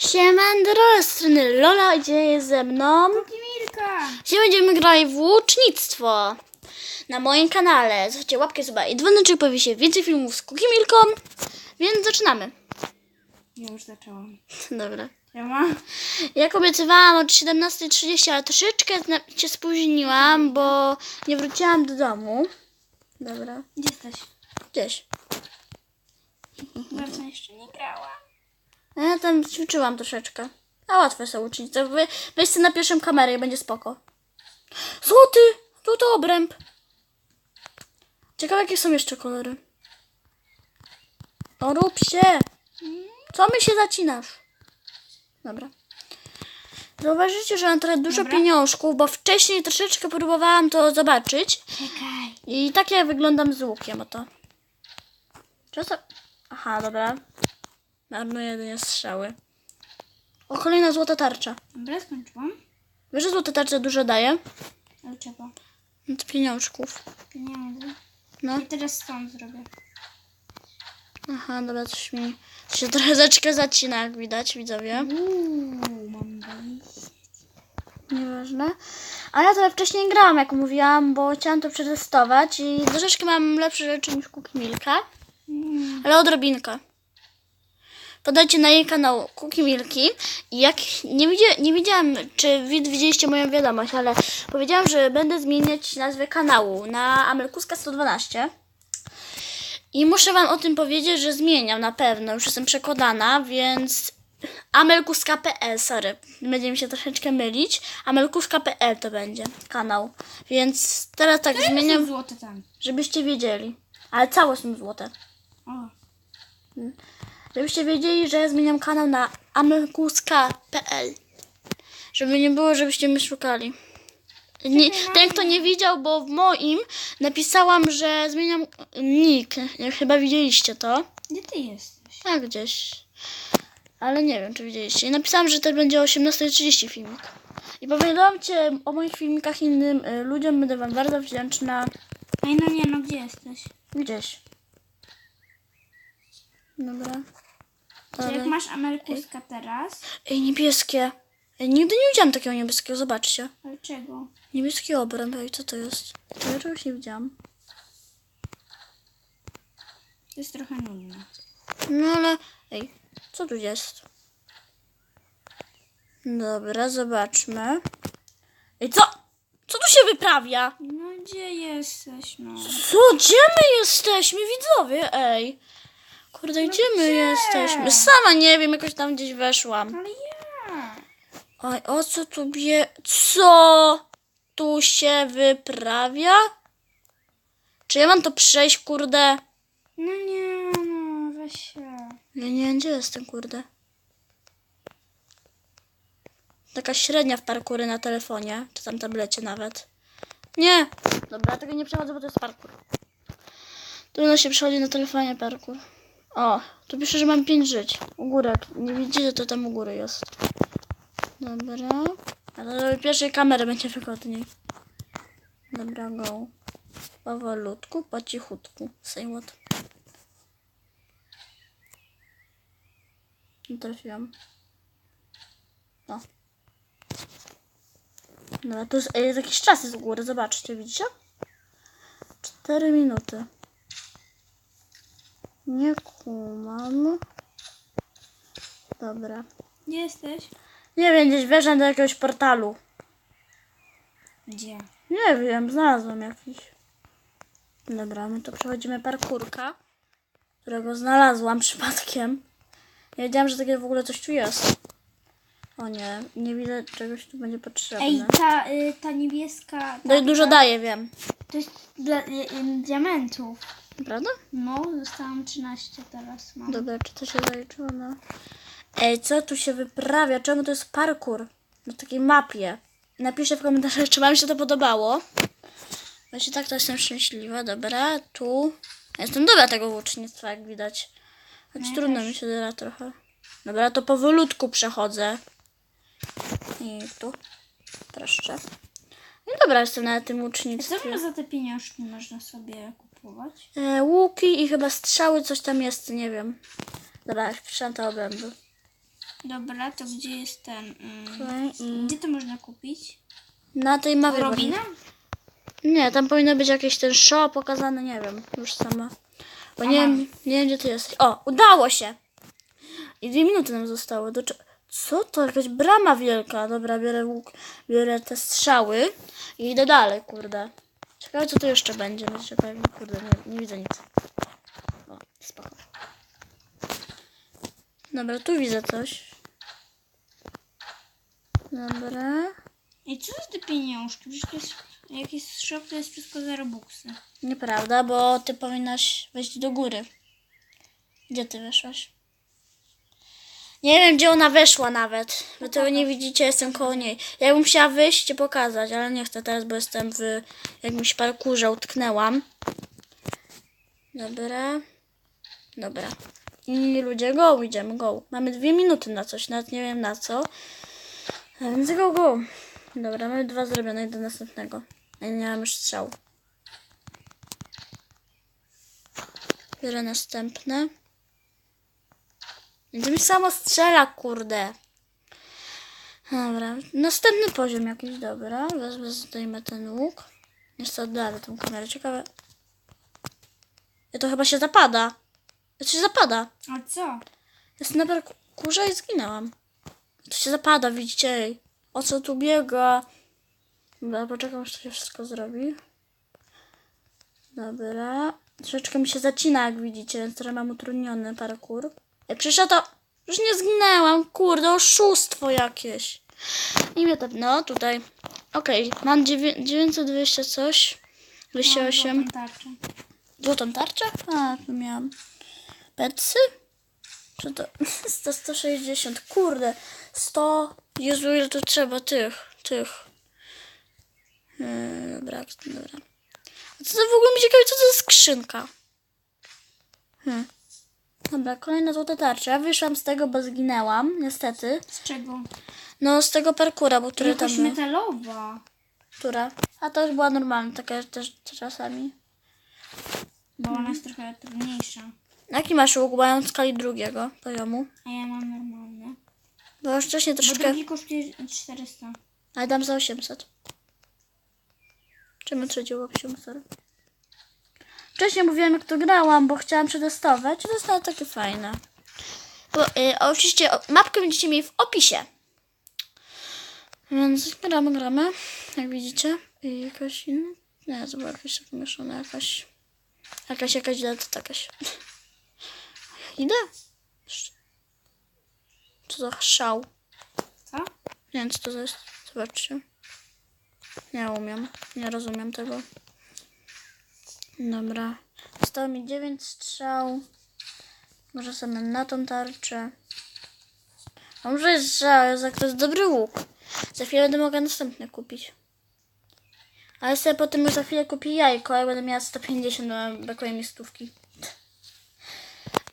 Siemandro, z strony Lola, gdzie jest ze mną. Milka! Dzisiaj będziemy grali w łucznictwo na moim kanale. Zostawcie łapkę suba i dzwoneczek, pojawi się więcej filmów z Cookie Milką, więc zaczynamy. Ja już zaczęłam. Dobra. Ja mam. Jak obiecywałam od 17.30, ale troszeczkę się spóźniłam, bo nie wróciłam do domu. Dobra. Gdzie jesteś? Gdzieś. Bardzo jeszcze nie grałam. A Ja tam ćwiczyłam troszeczkę. A łatwe są łucznice. Wy, weź na pierwszą kamerę i będzie spoko. Złoty! Złoty obręb. Ciekawe jakie są jeszcze kolory. O rób się! Co mi się zacinasz? Dobra. Zauważycie, że mam trochę dużo Dobra. pieniążków, bo wcześniej troszeczkę próbowałam to zobaczyć. Czekaj. I tak ja wyglądam z łukiem, oto. Czasem... Aha, dobra. Marnuję jedynie strzały. O, kolejna złota tarcza. Dobra, skończyłam. Wiesz, że złota tarcza dużo daje? Ale czego? Od pieniążków. Pieniądze. No. I teraz stąd zrobię. Aha, dobra, coś mi... się trochę zacina, jak widać, widzowie. Uuu, mam wejść. Nieważne. A ja trochę wcześniej grałam, jak mówiłam, bo chciałam to przetestować i troszeczkę mam lepsze rzeczy niż Cookie Milka. Mm. ale odrobinkę. Podajcie na jej kanał Cookie Milki i jak nie, widzia, nie widziałam, czy wi- widzieliście moją wiadomość, ale powiedziałam, że będę zmieniać nazwę kanału na Amelkuska 112. I muszę wam o tym powiedzieć, że zmieniam na pewno, już jestem przekonana, więc amelkuska.pl, sorry, będzie mi się troszeczkę mylić. Amelkuska.pl to będzie kanał, więc teraz tak Zmieniam zmieniam, złote tam. żebyście wiedzieli. Ale całe są złote. O. Żebyście wiedzieli, że zmieniam kanał na amelkuska.pl Żeby nie było, żebyście mnie szukali. Nie, ten, kto nie widział, bo w moim napisałam, że zmieniam nick. Chyba widzieliście to. Gdzie ty jesteś? Tak, gdzieś. Ale nie wiem, czy widzieliście. I napisałam, że to będzie o 18.30 filmik. I powiadomcie o moich filmikach innym y, ludziom. Będę wam bardzo wdzięczna. Ej, no nie, no gdzie jesteś? Gdzieś. Dobra. Czy jak Dalej. masz Amerykuska teraz? Ej, niebieskie. Ej, nigdy nie widziałam takiego niebieskiego, zobaczcie. Ale czego? Niebieski obręb, ej, co to jest? To ja czegoś nie widziałam. To jest trochę nudne. No ale, ej, co tu jest? Dobra, zobaczmy. Ej, co? Co tu się wyprawia? No gdzie jesteś, no? Co? Gdzie my jesteśmy, widzowie? Ej. Kurde, gdzie my gdzie? jesteśmy? Sama nie wiem, jakoś tam gdzieś weszłam. Ale ja. Oj, o co tu bie... Co tu się wyprawia? Czy ja mam to przejść, kurde? No nie, no weź się. Ja nie wiem, gdzie jestem, kurde. Taka średnia w parkury na telefonie, czy tam tablecie nawet. Nie! Dobra, tego nie przechodzę, bo to jest parkur. Trudno się przechodzi na telefonie parkur. O, tu pisze, że mam 5 żyć. U góry, nie widzicie, to tam u góry jest. Dobra. Ale do pierwszej kamery będzie wygodniej. Dobra, go. Powolutku, po cichutku. Say what? Nie trafiłam. No, to jest, jest jakiś czas u góry, zobaczcie, widzicie? Cztery minuty. Nie kumam. Dobra. Gdzie jesteś? Nie wiem, gdzieś wjeżdżam do jakiegoś portalu. Gdzie? Nie wiem, znalazłam jakiś. Dobra, my to przechodzimy parkurka, którego znalazłam przypadkiem. Nie wiedziałam, że takie w ogóle coś tu jest. O nie, nie widzę czegoś tu będzie potrzebne. Ej, ta, y, ta niebieska. Ta, dużo daje, wiem. To jest dla y, y, diamentów. Prawda? No, dostałam 13 teraz mam. Dobra, czy to się zaliczyło na... Ej, co tu się wyprawia? Czemu to jest parkour? Na takiej mapie. Napiszcie w komentarzach, czy wam się to podobało. Właśnie tak, to jestem szczęśliwa. Dobra, tu... Ja Jestem dobra tego łucznictwa, jak widać. Choć Ja trudno też. mi się da trochę. Dobra, to powolutku przechodzę. I tu. Proszę. No dobra, jestem na tym Co łucznictwie. za te pieniążki można sobie kupować? E, łuki i chyba strzały, coś tam jest, nie wiem. Dobra, wpiszę te obręby. Dobra, to gdzie jest ten... Mm, gdzie to można kupić? na tej mapie. Robina? Nie, tam powinno być jakiś ten show pokazany, nie wiem, już sama. Bo nie Aha. wiem, nie wiem gdzie ty jesteś. O, udało się! I dwie minuty nam zostało. Do... cze- Co to? Jakaś brama wielka. Dobra, biorę łuk, biorę te strzały i idę dalej, kurde. Ciekawe co tu jeszcze będzie. No, ciekawe, kurde, nie, nie widzę nic. O, spoko. Dobra, tu widzę coś. Dobra. I co to te pieniążki? Przecież to jest, jak jest shop, to jest wszystko za robuxy. Nieprawda, bo ty powinnaś wejść do góry. Gdzie ty weszłaś? Nie wiem, gdzie ona weszła nawet. Wy tego nie widzicie, jestem koło niej. Ja bym chciała wyjść i pokazać, ale nie chcę teraz, bo jestem w jakimś parkurze, utknęłam. Dobra. Dobra. I ludzie, go, idziemy, go. Mamy dwie minuty na coś, nawet nie wiem na co. A Więc go, go. Dobra, mamy dwa zrobione, do następnego. Ja nie mam już strzału. Biorę następne. Będzie mi samo strzela, kurde. Dobra, następny poziom jakiś, dobra. Wezmę, zdejmę ten łuk. Jeszcze oddalę tą kamerę, ciekawe. To chyba się zapada. To się zapada. A co? Jestem na parkurze i zginęłam. To się zapada, widzicie? Ej, O co tu biega? Dobra, poczekam, aż to się wszystko zrobi. Dobra. Troszeczkę mi się zacina, jak widzicie, więc trochę mam utrudniony parkour. To... Już nie zginęłam, kurde, oszustwo jakieś. I mnie to... No, tutaj. Okej, mam dziewię- 920 coś. 208. Mam tarczę. Złotą tarczę? A, tu miałam. Petsy? Czy to? 100, 160. Kurde. 100. Jezu, ile tu trzeba tych. Tych. Yy, dobra, dobra. A co to w ogóle mi ciekawe, co to jest skrzynka? Hmm. Dobra, kolejna złota tarcza. Ja wyszłam z tego, bo zginęłam, niestety. Z czego? No, z tego parkura, bo który tam Jakaś był. metalowa. Która? A to już była normalna, taka też czasami. Bo ona jest trochę trudniejsza. Jaki masz łuk? Bo ja mam w skali drugiego poziomu. A ja mam normalne. Bo już wcześniej Bo troszeczkę... drugi kosztuje 400. Ale dam za 800. Czemu trzeci łuk 800? Wcześniej mówiłam jak to grałam, bo chciałam przetestować. Nawet takie fajne. Bo, y, oczywiście o, mapkę będziecie mieli w opisie. Więc gramy, gramy. Jak widzicie. I jakaś inna... Nie, to była jakaś taka mieszana jakaś... Jakaś, jakaś, idę, to jakaś... Idę? Co za szał. Co? Nie wiem, co to jest. Zobaczcie. Nie umiem. Nie rozumiem tego. Dobra. Zostało mi 9 strzał. Może sobie na tą tarczę. A może jest jak to jest dobry łuk. Za chwilę będę mogła następny kupić. Ale sobie potem już za chwilę kupię jajko, jak będę miała 150, no brakuje mi stówki.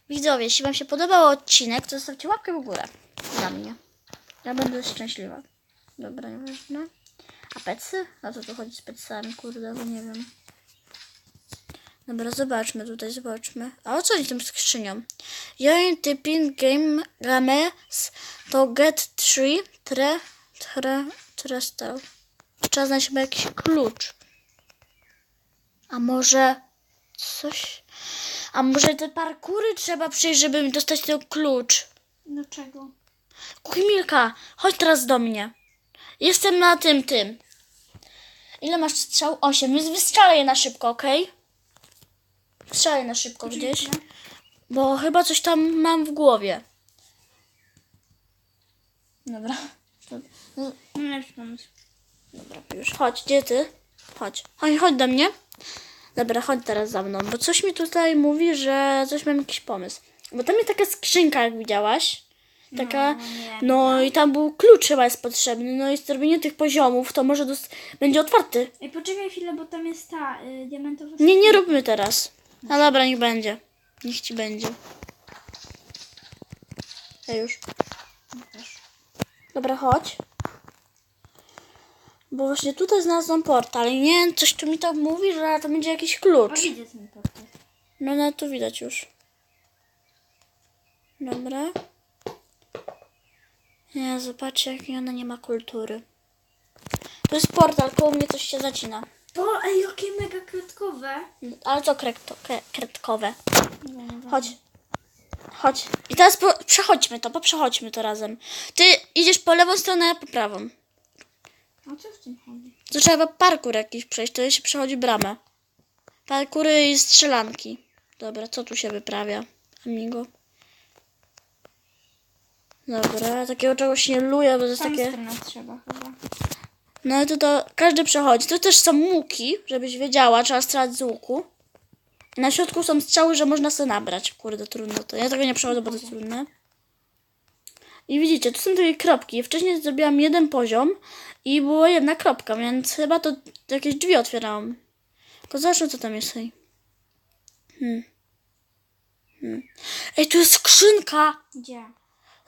Widzowie, jeśli Wam się podobał odcinek, to zostawcie łapkę w górę. Dla mnie. Ja będę szczęśliwa. Dobra, nieważne. A pecy? A co tu chodzi z pecami, kurde, bo nie wiem. Dobra, zobaczmy tutaj, zobaczmy. A o co z tą skrzynią? Join typing game games to get three tre tre tre star. Trzeba znaleźć chyba jakiś klucz. A może coś... A może te parkury trzeba przejść, żeby mi dostać ten klucz? Do czego? Kukimilka, chodź teraz do mnie. Jestem na tym, tym. Ile masz strzał? Osiem, więc wystrzelaj je na szybko, okej? Strzelaj na szybko gdzieś. Bo chyba coś tam mam w głowie. Dobra. No, lepszy pomysł. Dobra, już. Chodź, gdzie ty? Chodź. Chodź, chodź do mnie. Dobra, chodź teraz za mną, bo coś mi tutaj mówi, że coś mam jakiś pomysł. Bo tam jest taka skrzynka, jak widziałaś. Taka, No, nie. no i tam był klucz chyba jest potrzebny, no i zrobienie tych poziomów to może będzie otwarty. Ej, poczekaj chwilę, bo tam jest ta y, diamentowa Nie, nie róbmy teraz. No dobra, niech będzie. Niech ci będzie. Ja już. Dobra, chodź. Bo właśnie tutaj znalazłam portal i nie wiem, coś tu mi tak mówi, że to będzie jakiś klucz. widzę ten portal. No, no tu widać już. Dobra. Nie, zobaczcie, jakiej ona nie ma kultury. To jest portal, koło mnie coś się zacina. To, ej, jakie mega kredkowe. Ale co kredko, kre, kredkowe? Chodź. Chodź. I teraz po, przechodźmy to, poprzechodźmy to razem. Ty idziesz po lewą stronę, a ja po prawą. A co w tym chodzi? To trzeba parkour jakiś przejść, to się przechodzi bramę. Parkury i strzelanki. Dobra, co tu się wyprawia, amigo? Dobra, takiego czegoś nie luję, bo to jest Tam takie... trzeba chyba. No to, to każdy przechodzi. To też są łuki, żebyś wiedziała, trzeba strzelać z łuku. Na środku są strzały, że można sobie nabrać. Kurde, trudno to. Ja tego nie przechodzę, bo to jest trudne. I widzicie, tu są takie kropki. Wcześniej zrobiłam jeden poziom i była jedna kropka, więc chyba to jakieś drzwi otwierałam. Tylko zobaczmy, co tam jest. Hej. Hmm. Hmm. Ej, tu jest skrzynka! Gdzie?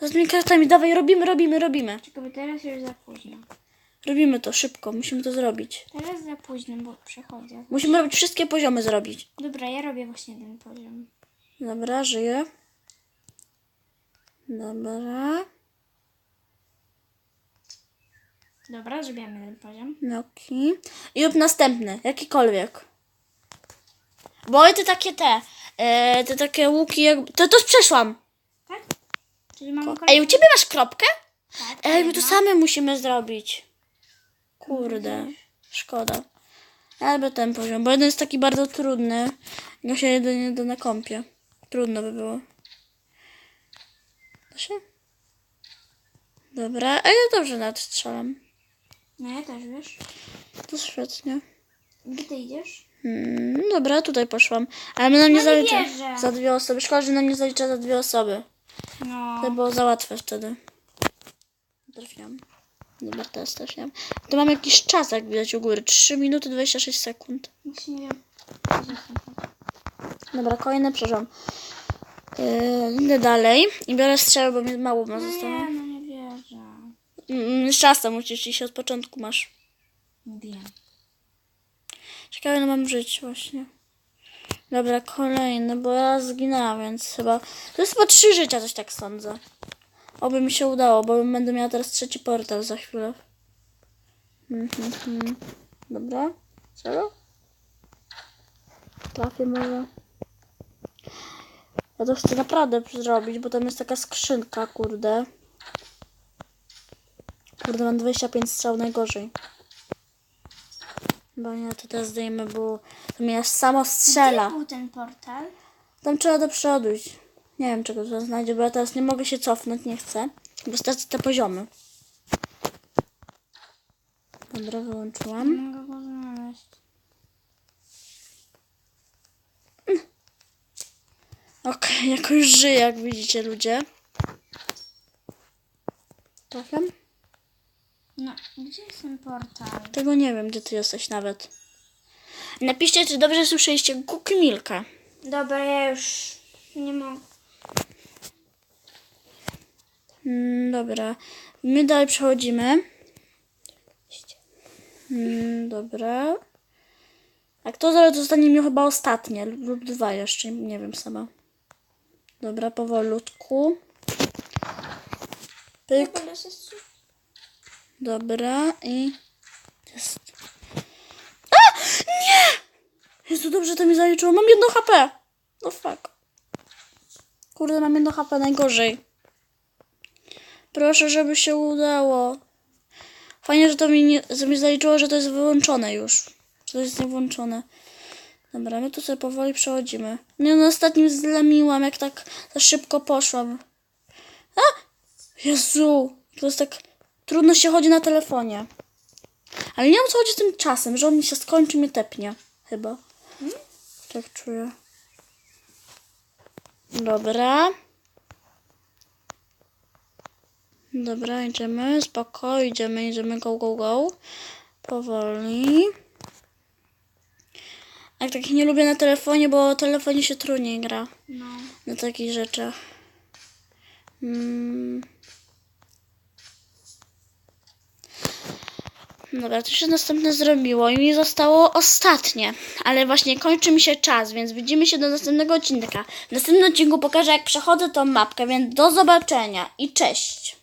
Z tymi kartami, dawaj, robimy, robimy, robimy. Czekaj, bo teraz już za późno. Robimy to szybko, musimy to zrobić. Teraz za późno, bo przechodzę. Musimy robić wszystkie poziomy zrobić. Dobra, ja robię właśnie ten poziom. Dobra, żyję. Dobra. Dobra, zrobimy ten poziom. Noki. I lub następny, jakikolwiek. Bo te takie te, e, te takie łuki, jak... to, to przeszłam. Tak? Czyli mamy Ej, u ciebie masz kropkę? Tak, Ej, my to same musimy zrobić. Kurde, szkoda. Albo ten poziom, bo jeden jest taki bardzo trudny. Go się jedynie da na kąpie. Trudno by było. Da się? Dobra, a ja dobrze nawet strzelam. No ja też, wiesz. To świetnie. Gdzie ty idziesz? Hmm, dobra, tutaj poszłam. Ale my nam nie No zalicza wierzę. za dwie osoby. Szkoda, że nam nie zalicza za dwie osoby. No. To było za łatwe wtedy. Trafiłam. Dobra, teraz trafiłam. To mam jakiś czas, jak widać u góry. 3 minuty 26 sekund. Nie Dobra, kolejny przeżyłam. Yy, idę dalej i biorę strzelę, bo mi mało ma zostało. Nie, no nie wierzę. Mm, Z czasem musisz iść, od początku masz. Wiem. Ciekawe, ile mam żyć właśnie. Dobra, kolejny, bo ja zginęłam, więc chyba... To jest chyba trzy życia, coś tak sądzę. Oby mi się udało, bo będę miała teraz trzeci portal za chwilę. Mhm, mhm. Dobra. Serio? Trafię może. Ja to chcę naprawdę zrobić, bo tam jest taka skrzynka, kurde. Kurde, mam 25 strzał najgorzej. Bo nie, to teraz zdejmę, bo to mnie aż samo strzela. Gdzie był ten portal? Tam trzeba do przodu iść. Nie wiem, czego to znajdzie, bo ja teraz nie mogę się cofnąć, nie chcę. Bo stracę te poziomy. Dobra, wyłączyłam. Mogę go znaleźć. Okej, jakoś żyję, jak widzicie, ludzie. Trafiam? No, gdzie jest ten portal? Tego nie wiem, gdzie ty jesteś nawet. Napiszcie, czy dobrze słyszeliście Kuki Milka. Dobra, ja już nie mogę. Mm, dobra. My dalej przechodzimy. Mm, dobra. A kto zaraz zostanie mi chyba ostatnie lub dwa jeszcze, nie wiem sama. Dobra, powolutku. Pyk, Dobra, i jest. A! Nie! Jezu, dobrze to mi zaliczyło. Mam jedno HP. No fuck. Kurde, mam jedno HP, najgorzej. Proszę, żeby się udało. Fajnie, że to mi, nie, że mi zaliczyło, że to jest wyłączone już. Że to jest niewłączone. Dobra, my tu sobie powoli przechodzimy. Nie, no ostatnim zlamiłam, jak tak za szybko poszłam. A! Jezu! To jest tak... Trudno się chodzi na telefonie. Ale nie wiem, co chodzi z tym czasem, że on mi się skończy i mnie tepnie. Chyba. Tak czuję. Dobra. Dobra, idziemy, spoko, idziemy, idziemy, go, go, go. Powoli. Jak takich nie lubię na telefonie, bo o telefonie się trudniej gra No. na takich rzeczach. Mm. Dobra, to się następne zrobiło i mi zostało ostatnie, ale właśnie kończy mi się czas, więc widzimy się do następnego odcinka. W następnym odcinku pokażę jak przechodzę tą mapkę, więc do zobaczenia i cześć!